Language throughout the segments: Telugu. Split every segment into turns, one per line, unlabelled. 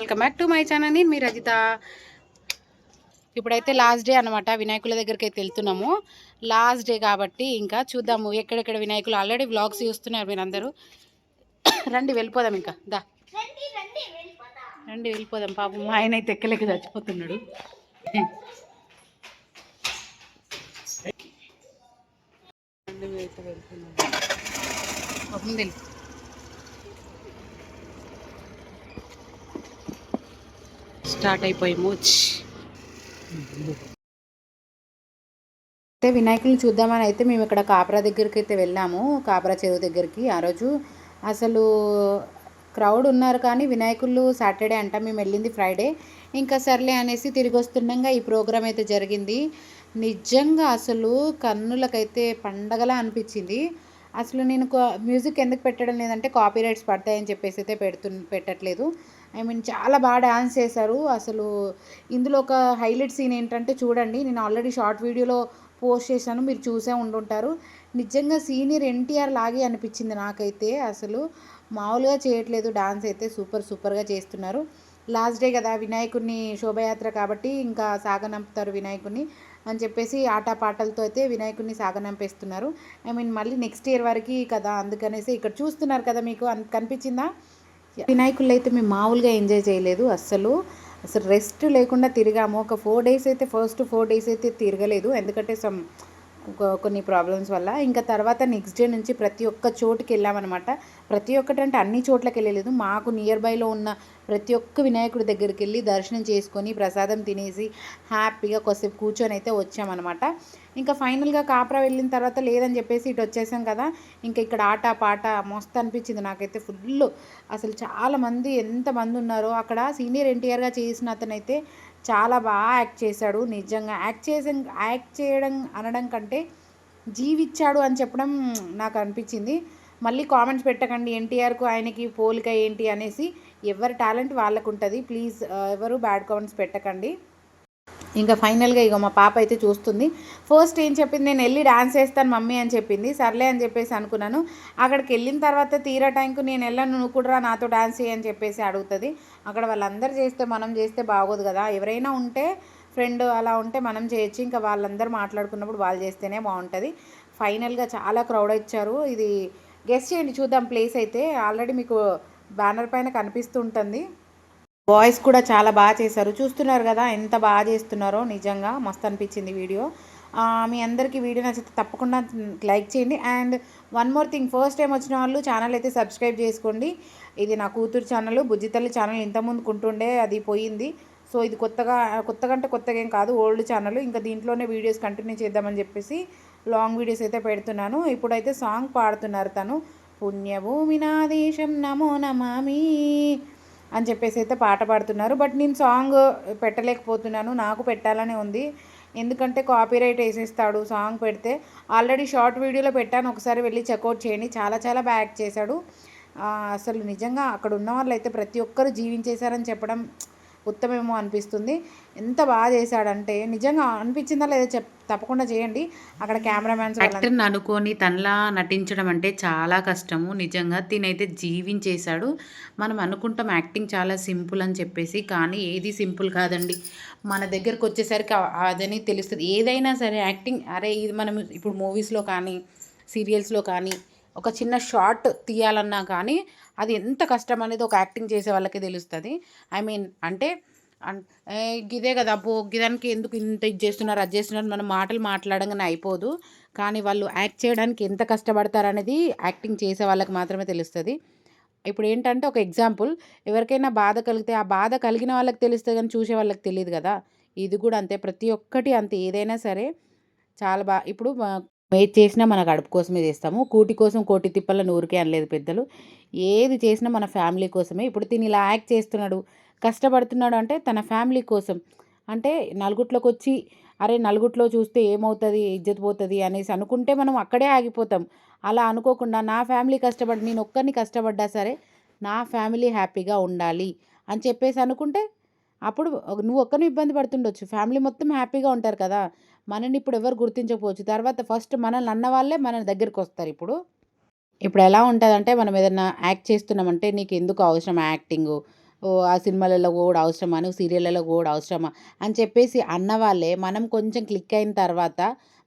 Welcome back to my channel నేను మీ రజిత. ఇప్పుడైతే లాస్ట్ డే అనమాట వినాయకుల దగ్గరికి అయితే వెళ్తున్నాము. లాస్ట్ డే కాబట్టి ఇంకా చూద్దాము. ఎక్కడెక్కడ వినాయకులు? ఆల్రెడీ వ్లాగ్స్ చూస్తున్నారు మీరు అందరూ రండి వెళ్ళిపోదాం ఇంకా. దా. రండి వెళ్ళిపోదాం. పాపం మా ఆయన అయితే ఎక్కలేక చచ్చిపోతున్నాడు. రండి వెళ్తున్నాం పాపం తెలు- స్టార్ట్ అయిపోయాము. అయితే వినాయకులు చూద్దామని అయితే మేము ఇక్కడ కాపరా దగ్గరికి అయితే వెళ్ళాము. కాపరా చెరువు దగ్గరికి ఆ రోజు. అసలు క్రౌడ్ ఉన్నారు కానీ వినాయకులు సాటర్డే అంట మేము వెళ్ళింది ఫ్రైడే. ఇంకా సర్లే అనేసి తిరిగి వస్తుండగా ఈ ప్రోగ్రామ్ అయితే జరిగింది. నిజంగా అసలు కన్నులకైతే పండగలా అనిపించింది. అసలు నేను మ్యూజిక్ ఎందుకు పెట్టడం లేదంటే కాపీ రైట్స్ పడతాయని చెప్పేసి అయితే పెడుతు పెట్టట్లేదు. ఐ మీన్ చాలా బాగా డ్యాన్స్ చేశారు. అసలు ఇందులో ఒక హైలైట్ సీన్ ఏంటంటే చూడండి నేను ఆల్రెడీ షార్ట్ వీడియోలో పోస్ట్ చేశాను మీరు చూసే ఉండుంటారు. నిజంగా సీనియర్ ఎన్టీఆర్ లాగే అనిపించింది నాకైతే. అసలు మామూలుగా చేయట్లేదు డాన్స్ అయితే సూపర్ సూపర్గా చేస్తున్నారు. లాస్ట్ డే కదా వినాయకుడిని శోభయాత్ర కాబట్టి ఇంకా సాగనంపుతారు వినాయకుడిని అని చెప్పేసి ఆటపాటలతో అయితే వినాయకుడిని సాగనంపేస్తున్నారు. ఐ మీన్ మళ్ళీ నెక్స్ట్ ఇయర్ వరకు కదా అందుకనేసి ఇక్కడ చూస్తున్నారు కదా మీకు అన్- కనిపించిందా? వినాయకుళ్ళు అయితే మేము మామూలుగా ఎంజాయ్ చేయలేదు అస్సలు. అసలు రెస్ట్ లేకుండా తిరిగాము. ఒక ఫోర్ డేస్ అయితే ఫస్ట్ ఫోర్ డేస్ అయితే తిరగలేదు. ఎందుకంటే సమ్ కొన్ని ప్రాబ్లమ్స్ వల్ల. ఇంకా తర్వాత నెక్స్ట్ డే నుంచి ప్రతి ఒక్క చోటుకి వెళ్ళామన్నమాట. ప్రతి ఒక్కటి అంటే అన్ని చోట్లకి వెళ్ళలేదు. మాకు నియర్ బైలో ఉన్న ప్రతి ఒక్క వినాయకుడి దగ్గరికి వెళ్ళి దర్శనం చేసుకొని ప్రసాదం తినేసి హ్యాపీగా కొద్దిసేపు కూర్చొని అయితే వచ్చామన్నమాట. ఇంకా ఫైనల్గా కాపరా వెళ్ళిన తర్వాత లేదని చెప్పేసి ఇటు వచ్చేసాం కదా. ఇంకా ఇక్కడ ఆట పాట మస్తు అనిపించింది నాకైతే ఫుల్ అసలు చాలామంది ఎంతమంది ఉన్నారో అక్కడ. సీనియర్ ఎన్టీఆర్గా చేసిన అతనైతే చాలా బాగా యాక్ట్ చేశాడు. నిజంగా యాక్ట్ చేసే యాక్ట్ చేయడం అనడం కంటే జీవిచ్చాడు అని చెప్పడం నాకు అనిపించింది. మళ్ళీ కామెంట్స్ పెట్టకండి ఎన్టీఆర్కు ఆయనకి పోలిక ఏంటి అనేసి ఎవరి టాలెంట్ వాళ్ళకు ఉంటుంది ప్లీజ్ ఎవరు బ్యాడ్ కామెంట్స్ పెట్టకండి. ఇంకా ఫైనల్గా ఇక మా పాప అయితే చూస్తుంది. ఫస్ట్ ఏం చెప్పింది? నేను వెళ్ళి డాన్స్ చేస్తాను మమ్మీ అని చెప్పింది. సర్లే అని చెప్పేసి అనుకున్నాను. అక్కడికి వెళ్ళిన తర్వాత తీరా టైంకు నేను వెళ్ళాను నువ్వు కూడా నాతో డాన్స్ చేయని చెప్పేసి అడుగుతుంది. అక్కడ వాళ్ళందరూ చేస్తే మనం చేస్తే బాగోదు కదా. ఎవరైనా ఉంటే ఫ్రెండ్ అలా ఉంటే మనం చేయొచ్చు. ఇంకా వాళ్ళందరూ మాట్లాడుకున్నప్పుడు వాళ్ళు చేస్తేనే బాగుంటుంది. ఫైనల్గా చాలా క్రౌడ్ ఇచ్చారు. ఇది గెస్ట్ చేయండి చూద్దాం ప్లేస్ అయితే. ఆల్రెడీ మీకు బ్యానర్ పైన కనిపిస్తూ ఉంటుంది. బాయ్స్ కూడా చాలా బాగా చేశారు. చూస్తున్నారు కదా ఎంత బాగా చేస్తున్నారో. నిజంగా మస్తు అనిపించింది వీడియో. మీ అందరికీ వీడియో నచ్చితే తప్పకుండా లైక్ చేయండి. And one more thing first time వచ్చిన వాళ్ళు ఛానల్ అయితే సబ్స్క్రైబ్ చేసుకోండి. ఇది నా కూతురు ఛానల్ బుజ్జితల్లి ఛానల్ ఇంతకుముందు కుంటుండే అది పోయింది. సో ఇది కొత్తగా కొత్తగా అంటే కొత్తగా ఏం కాదు ఓల్డ్ ఛానల్. ఇంకా దీంట్లోనే వీడియోస్ కంటిన్యూ చేద్దామని చెప్పేసి లాంగ్ వీడియోస్ అయితే పెడుతున్నాను. ఇప్పుడైతే సాంగ్ పాడుతున్నారు తను. పుణ్యభూమి నా దేశం నమో నమామి. అని చెప్పేసి అయితే పాట పాడుతున్నారు. బట్ నేను సాంగ్ పెట్టలేకపోతున్నాను. నాకు పెట్టాలనే ఉంది. ఎందుకంటే కాపీరైట్ వేసేస్తాడు సాంగ్ పెడితే. ఆల్రెడీ షార్ట్ వీడియోలో పెట్టాను. ఒకసారి వెళ్ళి చెక్అవుట్ చేయండి. చాలా చాలా బ్యాక్ చేశాడు. అసలు నిజంగా అక్కడ ఉన్న వాళ్ళు అయితే ప్రతి ఒక్కరు జీవించేశారని చెప్పడం ఉత్తమేమో అనిపిస్తుంది. ఎంత బాగా చేశాడంటే నిజంగా అనిపించిందా లేదా చెప్ తప్పకుండా చేయండి. అక్కడ కెమెరామ్యాన్స్
యాక్టర్ని అనుకొని తనలా నటించడం అంటే చాలా కష్టము. నిజంగా తినైతే జీవించేశాడు. మనం అనుకుంటాం యాక్టింగ్ చాలా సింపుల్ అని చెప్పేసి కానీ ఏది సింపుల్ కాదండి. మన దగ్గరకు వచ్చేసరికి అదని తెలుస్తుంది. ఏదైనా సరే యాక్టింగ్ అరే ఇది మనం ఇప్పుడు మూవీస్లో కానీ సీరియల్స్లో కానీ ఒక చిన్న షార్ట్ తీయాలన్నా కానీ అది ఎంత కష్టం అనేది ఒక యాక్టింగ్ చేసే వాళ్ళకి తెలుస్తుంది. ఐ మీన్ అంటే గిదే కదా అబ్బో గిదానికి ఎందుకు ఇంత ఇది చేస్తున్నారు అది చేస్తున్నారు మనం మాటలు మాట్లాడంగానే అయిపోదు. కానీ వాళ్ళు యాక్ట్ చేయడానికి ఎంత కష్టపడతారు అనేది యాక్టింగ్ చేసే వాళ్ళకి మాత్రమే తెలుస్తుంది. ఇప్పుడు ఏంటంటే ఒక ఎగ్జాంపుల్ ఎవరికైనా బాధ కలిగితే ఆ బాధ కలిగిన వాళ్ళకి తెలుస్తుంది కానీ చూసే వాళ్ళకి తెలియదు కదా. ఇది కూడా అంతే ప్రతి ఒక్కటి అంతే. ఏదైనా సరే చాలా బాగా ఇప్పుడు ఏది చేసినా మన గడుపు కోసమే చేస్తాము. కూటి కోసం కోటి తిప్పల నూరికే అనలేదు పెద్దలు. ఏది చేసినా మన ఫ్యామిలీ కోసమే. ఇప్పుడు తిని ఇలా యాక్ట్ చేస్తున్నాడు కష్టపడుతున్నాడు అంటే తన ఫ్యామిలీ కోసం. అంటే నలుగుట్లోకి వచ్చి అరే నలుగుట్లో చూస్తే ఏమవుతుంది? ఇజ్జత్ పోతుంది? అనేసి అనుకుంటే మనం అక్కడే ఆగిపోతాం. అలా అనుకోకుండా నా ఫ్యామిలీ కష్టపడి నేను ఒక్కరిని కష్టపడ్డా సరే నా ఫ్యామిలీ హ్యాపీగా ఉండాలి. అని చెప్పేసి అనుకుంటే అప్పుడు నువ్వు ఒక్కరిని ఇబ్బంది పడుతుండొచ్చు. ఫ్యామిలీ మొత్తం హ్యాపీగా ఉంటారు కదా. మనని ఇప్పుడు ఎవరు గుర్తించకపోవచ్చు. తర్వాత ఫస్ట్ మనల్ని అన్న వాళ్ళే మన దగ్గరికి వస్తారు ఇప్పుడు. ఇప్పుడు ఎలా ఉంటుందంటే మనం ఏదైనా యాక్ట్ చేస్తున్నామంటే నీకు ఎందుకు అవసరం యాక్టింగ్?
ఓ ఆ సినిమాలలో కూడా అవసరమా? నువ్వు సీరియళ్ళలో కూడా అవసరమా? అని చెప్పేసి అన్నవాళ్ళే మనం కొంచెం క్లిక్ అయిన తర్వాత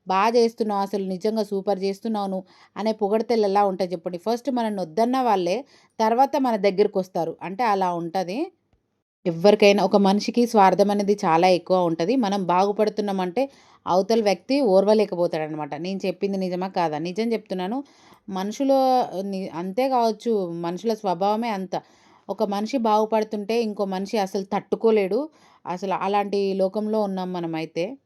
బాగా చేస్తున్నావు అసలు నిజంగా సూపర్ చేస్తున్నావు నువ్వు అనే పొగడతలు ఎలా ఉంటాయి చెప్పండి. ఫస్ట్ మనల్ని వద్దన్న వాళ్ళే తర్వాత మన దగ్గరికి వస్తారు. అంటే అలా ఉంటుంది. ఎవరికైనా ఒక మనిషికి స్వార్థం అనేది చాలా ఎక్కువ ఉంటుంది. మనం బాగుపడుతున్నామంటే అవతల వ్యక్తి ఓర్వలేకపోతాడనమాట. నేను చెప్పింది నిజమా కాదా? నిజం చెప్తున్నాను. మనుషులు ని- అంతే కావచ్చు మనుషుల స్వభావమే అంత. ఒక మనిషి బాగుపడుతుంటే ఇంకో మనిషి అసలు తట్టుకోలేడు. అసలు అలాంటి లోకంలో ఉన్నాం మనమైతే.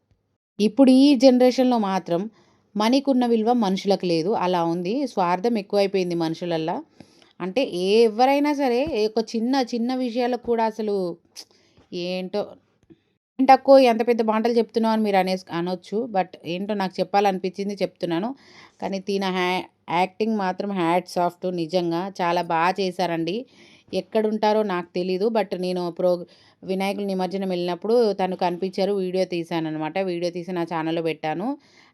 ఇప్పుడు ఈ జనరేషన్లో మాత్రం మనీకున్న విలువ మనుషులకు లేదు. అలా ఉంది. స్వార్థం ఎక్కువైపోయింది మనుషులల్లో. అంటే ఏ ఎవరైనా సరే ఒక చిన్న చిన్న విషయాలకు కూడా అసలు ఏంటో ఏంటక్కో ఎంత పెద్ద మాటలు చెప్తున్నావు అని మీరు అనే అనొచ్చు. బట్ ఏంటో నాకు చెప్పాలనిపించింది చెప్తున్నాను. కానీ తిన హ్యా యాక్టింగ్ మాత్రం హ్యాడ్ సాఫ్ట్ నిజంగా. చాలా బాగా చేశారండి. ఎక్కడుంటారో నాకు తెలీదు. బట్ నేను ప్రో వినాయకుల నిమజ్జనం వెళ్ళినప్పుడు తను కనిపించారు వీడియో తీశాననమాట వీడియో తీసి నా ఛానల్లో పెట్టాను.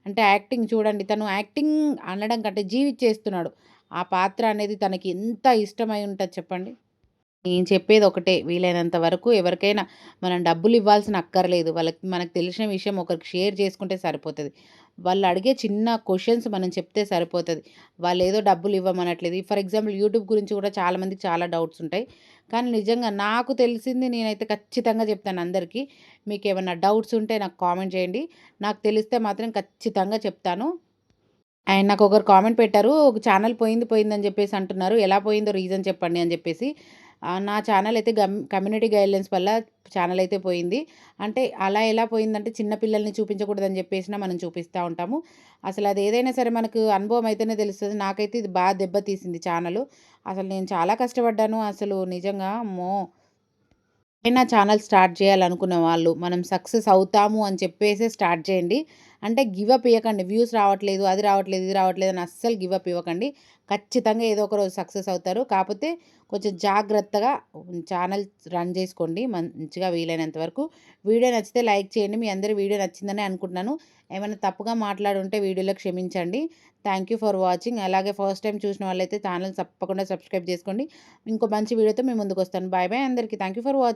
అంటే యాక్టింగ్ చూడండి తను యాక్టింగ్ అనడం కంటే జీవిచ్చేస్తున్నాడు ఆ పాత్ర అనేది తనకి ఎంత ఇష్టమై ఉంటుంది చెప్పండి? నేను చెప్పేది ఒకటే వీలైనంత వరకు ఎవరికైనా మనం డబ్బులు ఇవ్వాల్సిన అక్కర్లేదు. వాళ్ళకి మనకు తెలిసిన విషయం ఒకరికి షేర్ చేసుకుంటే సరిపోతుంది. వాళ్ళు అడిగే చిన్న క్వశ్చన్స్ మనం చెప్తే సరిపోతుంది. వాళ్ళు ఏదో డబ్బులు ఇవ్వమనట్లేదు. ఫర్ ఎగ్జాంపుల్ యూట్యూబ్ గురించి కూడా చాలామందికి చాలా డౌట్స్ ఉంటాయి. కానీ నిజంగా నాకు తెలిసింది నేనైతే ఖచ్చితంగా చెప్తాను అందరికీ. మీకు ఏమైనా డౌట్స్ ఉంటే నాకు కామెంట్ చేయండి. నాకు తెలిస్తే మాత్రం ఖచ్చితంగా చెప్తాను. అండ్ నాకు ఒకరు కామెంట్ పెట్టారు ఒక ఛానల్ పోయింది పోయిందని చెప్పేసి అంటున్నారు. ఎలా పోయిందో రీజన్ చెప్పండి అని చెప్పేసి. నా ఛానల్ అయితే గమ్ కమ్యూనిటీ గైడ్లైన్స్ వల్ల ఛానల్ అయితే పోయింది. అంటే అలా ఎలా పోయిందంటే చిన్న పిల్లల్ని చూపించకూడదని చెప్పేసిన మనం చూపిస్తూ ఉంటాము. అసలు అది ఏదైనా సరే మనకు అనుభవం అయితేనే తెలుస్తుంది. నాకైతే ఇది బాగా దెబ్బతీసింది ఛానల్. అసలు నేను చాలా కష్టపడ్డాను. అసలు నిజంగా మో నా ఛానల్ స్టార్ట్ చేయాలనుకున్న వాళ్ళు మనం సక్సెస్ అవుతాము అని చెప్పేసి స్టార్ట్ చేయండి. అంటే గివ్ అప్ ఇవ్వకండి వ్యూస్ రావట్లేదు అది రావట్లేదు ఇది రావట్లేదు అని అస్సలు గివ్ అప్ ఇవ్వకండి. ఖచ్చితంగా ఏదో ఒక రోజు సక్సెస్ అవుతారు. కాకపోతే కొంచెం జాగ్రత్తగా ఛానల్ రన్ చేసుకోండి. మంచిగా వీలైనంత వరకు. వీడియో నచ్చితే లైక్ చేయండి. మీ అందరి వీడియో నచ్చిందని అనుకుంటున్నాను. ఏమైనా తప్పుగా మాట్లాడుంటే వీడియోలో క్షమించండి. Thank you for watching. అలాగే ఫస్ట్ టైం చూసిన వాళ్ళైతే ఛానల్ తప్పకుండా సబ్స్క్రైబ్ చేసుకోండి. ఇంకో మంచి వీడియోతో మేము ముందుకు వస్తాను. బాయ్ బాయ్ అందరికీ. Thank you for watching